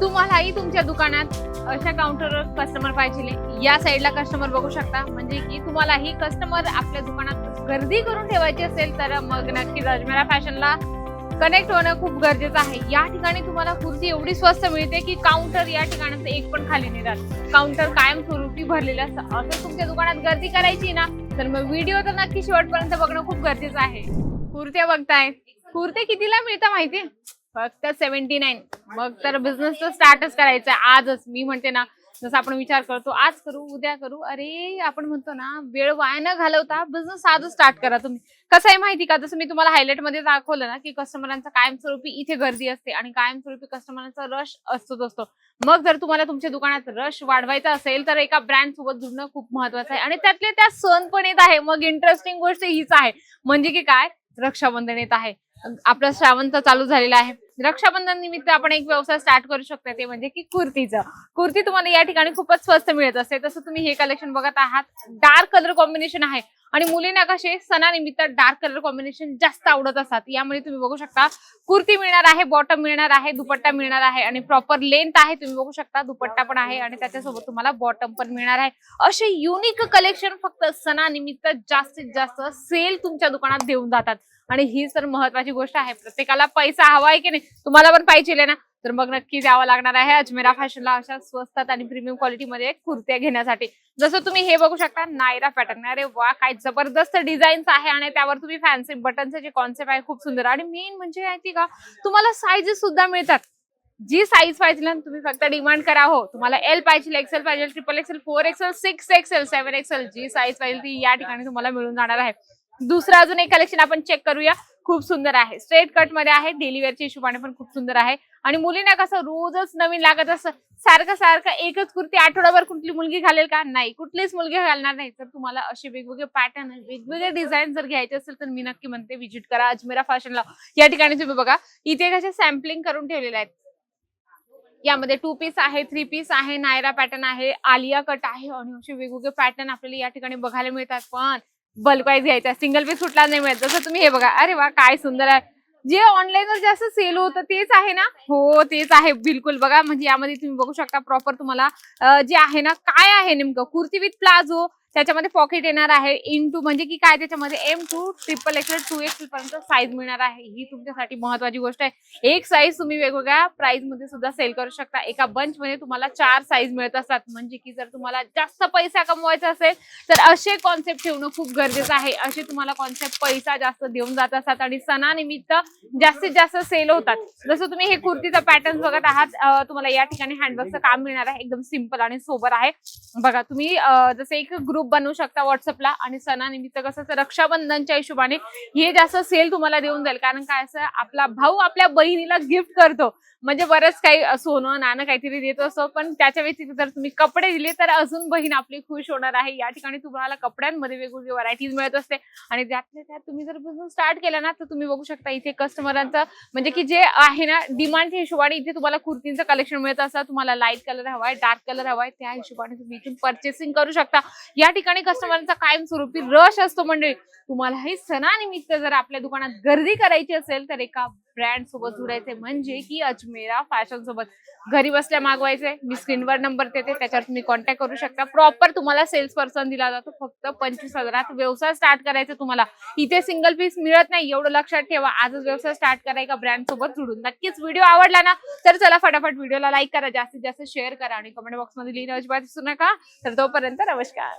तुम्हालाही तुमच्या दुकानात अशा काउंटरवर कस्टमर पाहिजे या साईडला कस्टमर बघू शकता. म्हणजे की तुम्हालाही कस्टमर आपल्या दुकानात गर्दी करून ठेवायची असेल तर मग नक्की अजमेरा फॅशनला कनेक्ट होणं खूप गरजेचं आहे. या ठिकाणी तुम्हाला कुर्ती एवढी स्वस्त मिळते की काउंटर या ठिकाणाचं एक पण खाली नाही राहत. काउंटर कायम स्वरूपी भरलेलं असतं. असं तुमच्या दुकानात गर्दी करायची ना तर मग व्हिडिओ तर नक्की शेवटपर्यंत बघणं खूप गरजेचं आहे. कुर्त्या बघताय कुर्ते कितीला मिळतं माहिती फक्त सेव्हन्टी नाईन. मग तर बिझनेस तर स्टार्टच करायचा आहे आजच. मी म्हणते ना जसं आपण विचार करतो आज करू उद्या करू. अरे आपण म्हणतो ना वेळ वाया न घालवता बिझनेस आजच स्टार्ट करा तुम्ही. कसं आहे माहिती का? जसं मी तुम्हाला हायलाइटमध्ये दाखवलं ना की कस्टमरांचा कायमस्वरूपी इथे गर्दी असते आणि कायमस्वरूपी कस्टमरांचा रश असतोच असतो. मग जर तुम्हाला तुमच्या दुकानात रश वाढवायचा असेल तर एका ब्रँड सोबत जुडणं खूप महत्वाचं आहे. आणि त्यातले त्या सण पण येत आहे. मग इंटरेस्टिंग गोष्ट हीच आहे. म्हणजे की काय? रक्षाबंधन येत आहे. आपला श्रावण तर चालू झालेला आहे. रक्षाबंधन निमित्त आपण एक व्यवसाय स्टार्ट करू शकतो ते म्हणजे की कुर्तीचं. कुर्ती तुम्हाला या ठिकाणी खूपच स्वस्त मिळत असते. तसं तुम्ही हे कलेक्शन बघत आहात. डार्क कलर कॉम्बिनेशन आहे. आणि मुलींना कसे सणानिमित्त डार्क कलर कॉम्बिनेशन जास्त आवडत असतात. यामुळे तुम्ही बघू शकता कुर्ती मिळणार आहे बॉटम मिळणार आहे दुपट्टा मिळणार आहे आणि प्रॉपर लेंथ आहे तुम्ही बघू शकता दुपट्टा पण आहे आणि त्याच्यासोबत तुम्हाला बॉटम पण मिळणार आहे. असे युनिक कलेक्शन फक्त सणानिमित्त जास्तीत जास्त सेल तुमच्या दुकानात देऊन जातात. आणि ही तर महत्वाची गोष्ट आहे प्रत्येकाला पैसा हवा आहे की नाही तुम्हाला पण पाहिजे ना. तर मग नक्की जावं लागणार आहे अजमेरा फॅशनला अशा स्वस्तात आणि प्रीमियम क्वालिटीमध्ये कुर्त्या घेण्यासाठी. जसं तुम्ही हे बघू शकता नायरा पॅटर्न अरे वा काय जबरदस्त डिझाईन्स आहे आणि त्यावर तुम्ही फॅन्सी बटनचे जे कॉन्सेप्ट आहे खूप सुंदर. आणि मेन म्हणजे माहिती का तुम्हाला साईजेस सुद्धा मिळतात. जी साईज पाहिजे ना तुम्ही फक्त डिमांड करा हो. तुम्हाला एल पाहिजे एक्सेल पाहिजे triple XL four XL six XL seven XL जी साईज पाहिजे ती या ठिकाणी तुम्हाला मिळून जाणार आहे. दुसरं अजून एक कलेक्शन आपण चेक करूया. खूप सुंदर आहे. स्ट्रेट कटमध्ये आहे. डेली वेअरच्या हिशोबाने पण खूप सुंदर आहे. आणि मुलींना कसं रोजच नवीन लागत असं सारखं सारखं एकच कुर्ती आठवड्याभर कुठली मुलगी घालेल का? नाही. कुठलीच मुलगी घालणार नाही. तर तुम्हाला असे वेगवेगळे पॅटर्न वेगवेगळे डिझाईन जर घ्यायचे असेल तर मी नक्की म्हणते व्हिजिट करा. अजमेरा फॅशनला या ठिकाणी तुम्ही बघा. इथे कसे सॅम्पलिंग करून ठेवलेले आहेत. यामध्ये टू पीस आहे थ्री पीस आहे नायरा पॅटर्न आहे आलिया कट आहे आणि असे वेगवेगळे पॅटर्न आपल्याला या ठिकाणी बघायला मिळतात. पण बल्क वाईज घ्यायचा सिंगल पीस कुठला नाही मिळत. जसं तुम्ही हे बघा अरे वा काय सुंदर आहे. जे ऑनलाईनवर जास्त सेल होतं तेच आहे ना? हो तेच आहे बिलकुल. बघा म्हणजे यामध्ये तुम्ही बघू शकता प्रॉपर तुम्हाला जे आहे ना काय आहे नेमकं? कुर्ती विथ प्लाझो त्याच्यामध्ये पॉकेट येणार आहे. इन टू म्हणजे की काय? त्याच्यामध्ये M to triple XL two XL पर्यंत साईज मिळणार आहे. ही तुमच्यासाठी महत्वाची गोष्ट आहे. एक साईज तुम्ही वेगवेगळ्या प्राइसमध्ये सुद्धा सेल करू शकता. एका बंच मध्ये तुम्हाला चार साईज मिळत असतात. म्हणजे की जर तुम्हाला जास्त पैसा कमवायचा असेल तर असे कॉन्सेप्ट ठेवणं खूप गरजेचं आहे. असे तुम्हाला कॉन्सेप्ट पैसा जास्त देऊन जात असतात आणि सणानिमित्त जास्तीत जास्त सेल होतात. जसं तुम्ही हे कुर्तीचा पॅटर्न बघत आहात तुम्हाला या ठिकाणी हँडवर्कचं काम मिळणार आहे. एकदम सिंपल आणि सोबर आहे. बघा तुम्ही जसं एक ग्रुप बनवू शकता व्हॉट्सअपला आणि सणानिमित्त कसं तर रक्षाबंधनच्या हिशोबाने हे जास्त सेल तुम्हाला देऊन जाईल. कारण काय असं आपला भाऊ आपल्या बहिणीला गिफ्ट करतो. म्हणजे बरंच काही सोनं नाणं काहीतरी देत असतो पण त्याच्या व्यतिरिक्त जर तुम्ही कपडे दिले तर अजून बहीण आपली खुश होणार आहे. या ठिकाणी तुम्हाला कपड्यांमध्ये वेगवेगळी व्हरायटीज मिळत असते. आणि त्यातल्या त्यात तुम्ही जर बिझनेस स्टार्ट केला ना तर तुम्ही बघू शकता इथे कस्टमरांचं म्हणजे की जे आहे ना डिमांडच्या हिशोबाने इथे तुम्हाला कुर्तींचं कलेक्शन मिळत असतं. तुम्हाला लाइट कलर हवाय डार्क कलर हवाय त्या हिशोबाने तुम्ही इथून परचेसिंग करू शकता. या ठिकाणी कस्टमरांचा कायमस्वरूपी रश असतो म्हणजे तुम्हालाही सणानिमित्त जर आपल्या दुकानात गर्दी करायची असेल तर एका ब्रँड सोबत जुडायचे म्हणजे की अजमेरा फॅशन सोबत. घरी बसल्या मागवायचे मी स्क्रीनवर नंबर देते. त्याच्यावर तुम्ही कॉन्टॅक्ट करू शकता. प्रॉपर तुम्हाला सेल्स पर्सन दिला जातो. फक्त पंचवीस हजारात व्यवसाय स्टार्ट करायचा तुम्हाला. इथे सिंगल पीस मिळत नाही. एवढं लक्षात ठेवा. आजच व्यवसाय स्टार्ट करा ब्रँड सोबत जुडून. नक्कीच व्हिडिओ आवडला ना तर चला फटाफट व्हिडिओला लाईक करा. जास्तीत जास्त शेअर करा. आणि कमेंट बॉक्समध्ये लिहिणं अजिबात विसरू नका. तर तोपर्यंत नमस्कार.